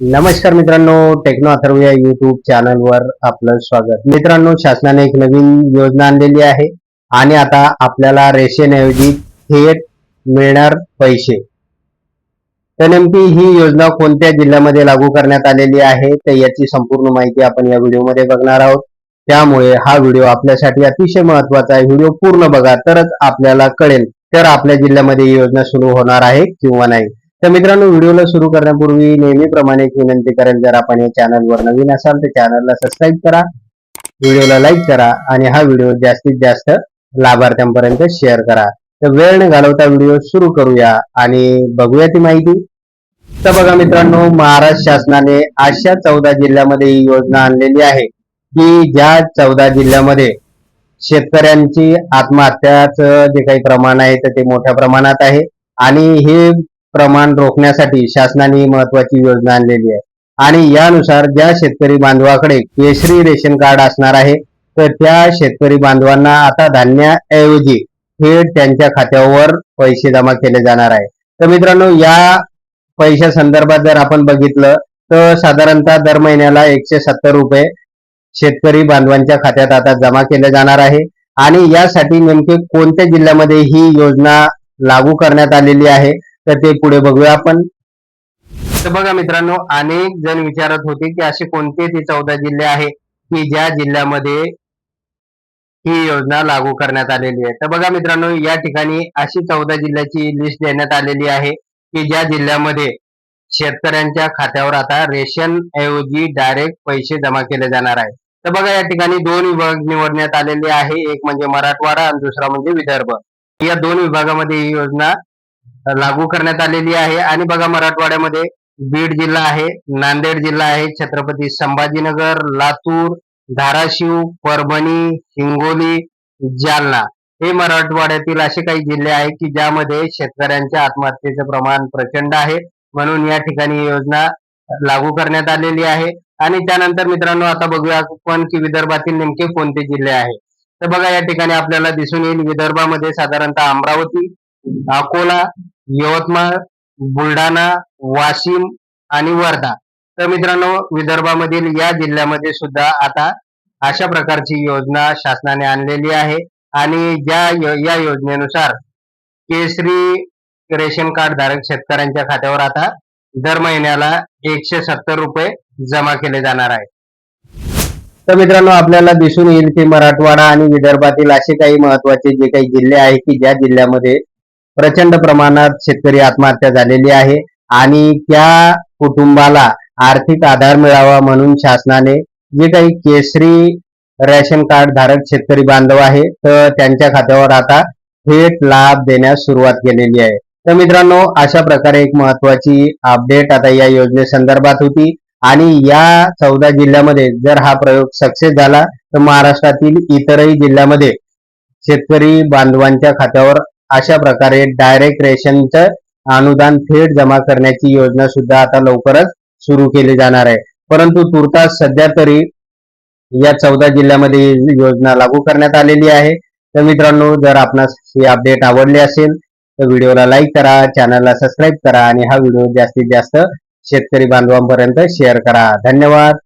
नमस्कार मित्रांनो टेक्नो अथर्व या युट्यूब चॅनलवर आपलं स्वागत. मित्रांनो शासनाने एक नवीन योजना आणलेली आहे आणि आता आपल्याला रेशनऐवजी थेट मिळणार पैसे. तर नेमकी ही योजना कोणत्या जिल्ह्यामध्ये लागू करण्यात आलेली आहे तर याची संपूर्ण माहिती आपण या व्हिडिओमध्ये बघणार आहोत. त्यामुळे हा व्हिडिओ आपल्यासाठी अतिशय महत्त्वाचा आहे. व्हिडिओ पूर्ण बघा तरच आपल्याला कळेल तर आपल्या जिल्ह्यामध्ये ही योजना सुरू होणार आहे किंवा नाही. तर मित्रांनो व्हिडिओला सुरू करण्यापूर्वी नेहमीप्रमाणे एक विनंती करेल जर आपण या चॅनलवर नवीन असाल तर चॅनलला सबस्क्राईब करा व्हिडिओला लाईक करा आणि हा व्हिडिओ जास्तीत जास्त लाभार्थ्यांपर्यंत शेअर करा. तर वेळ न घालवता व्हिडिओ सुरू करूया आणि बघूया ती माहिती. तर बघा मित्रांनो महाराष्ट्र शासनाने अशा चौदा जिल्ह्यामध्ये ही योजना आणलेली आहे की ज्या चौदा जिल्ह्यामध्ये शेतकऱ्यांची आत्महत्याचं जे काही प्रमाण आहे तर ते मोठ्या प्रमाणात आहे. आणि हे प्रमाण रोखण्यासाठी शासनाने ही महत्वाची योजना आणलेली आहे. आणि यानुसार ज्या शेतकरी बांधवाकडे केसरी रेशन कार्ड असणार आहे तर त्या शेतकरी बांधवांना आता धान्याऐवजी थेट त्यांच्या खात्यावर पैसे जमा केले जाणार आहे. तर मित्रांनो या पैशा संदर्भात जर आपण बघितलं तर साधारणतः दर महिन्याला एकशे सत्तर रुपये शेतकरी बांधवांच्या खात्यात आता जमा केले जाणार आहे. आणि यासाठी नेमके कोणत्या जिल्ह्यामध्ये ही योजना लागू करण्यात आलेली आहे? तर ते पुढे बघूया आपण. तर बघा मित्रांनो अनेक जण विचारत होते की असे कोणते ते चौदा जिल्हे आहे की ज्या जिल्ह्यामध्ये ही योजना लागू करण्यात आलेली आहे? तर बघा मित्रांनो या ठिकाणी अशी चौदा जिल्ह्याची लिस्ट देण्यात आलेली आहे की ज्या जिल्ह्यामध्ये शेतकऱ्यांच्या खात्यावर आता रेशन ऐवजी डायरेक्ट पैसे जमा केले जाणार आहे तर बघा या ठिकाणी दोन विभाग निवडण्यात आलेले आहे. एक म्हणजे मराठवाडा आणि दुसरा म्हणजे विदर्भ. या दोन विभागामध्ये ही योजना लागू करण्यात आलेली आहे. आणि बघा मराठवाड्यामध्ये बीड जिल्हा आहे नांदेड जिल्हा आहे छत्रपती संभाजीनगर लातूर धाराशिव परभणी हिंगोली जालना हे मराठवाड्यातील असे काही जिल्हे आहेत की ज्यामध्ये शेतकऱ्यांच्या आत्महत्येचं प्रमाण प्रचंड आहे. म्हणून या ठिकाणी योजना लागू करण्यात आलेली आहे. आणि त्यानंतर मित्रांनो आता बघूया आपण की विदर्भातील नेमके कोणते जिल्हे आहेत. तर बघा या ठिकाणी आपल्याला दिसून येईल विदर्भामध्ये साधारणतः अमरावती अकोला यवतमाळ बुलढाणा वाशिम आणि वर्धा. तर मित्रांनो विदर्भामधील या जिल्ह्यामध्ये सुद्धा आता अशा प्रकारची योजना शासनाने आणलेली आहे. आणि ज्या यो- या योजनेनुसार केसरी रेशन कार्ड धारक शेतकऱ्यांच्या खात्यावर आता दर महिन्याला एकशे सत्तर रुपये जमा केले जाणार आहे तर मित्रांनो आपल्याला दिसून येईल की मराठवाडा आणि विदर्भातील असे काही महत्त्वाचे जे काही जिल्हे आहेत की ज्या जिल्ह्यामध्ये प्रचंड प्रमाणात शेतकरी आत्महत्या झालेली आहे आणि त्या कुटुंबाला आर्थिक आधार मिळावा म्हणून शासनाने जे काही केसरी रेशन कार्ड धारक शेतकरी बांधव आहे तर त्यांच्या खात्यावर आता थेट लाभ देण्यास सुरुवात केलेली आहे. तर मित्रांनो अशा प्रकारे एक महत्वाची अपडेट आता या योजनेसंदर्भात होती आणि या चौदा जिल्ह्यामध्ये जर हा प्रयोग सक्सेस झाला तर महाराष्ट्रातील इतरही जिल्ह्यामध्ये शेतकरी बांधवांच्या खात्यावर अशा प्रकारे डायरेक्ट रेशनचं अनुदान थेट जमा करण्याची योजना सुद्धा आता लवकरच सुरू केली जाणार आहे. परंतु तुर्तास सध्या तरी या चौदा जिल्ह्यामध्ये योजना लागू करण्यात आलेली आहे. तर मित्रांनो जर आपणास ही अपडेट आवडली असेल तर व्हिडिओला लाईक करा चॅनलला सबस्क्राईब करा आणि हा व्हिडिओ जास्तीत जास्त शेतकरी बांधवांपर्यंत शेअर करा. धन्यवाद.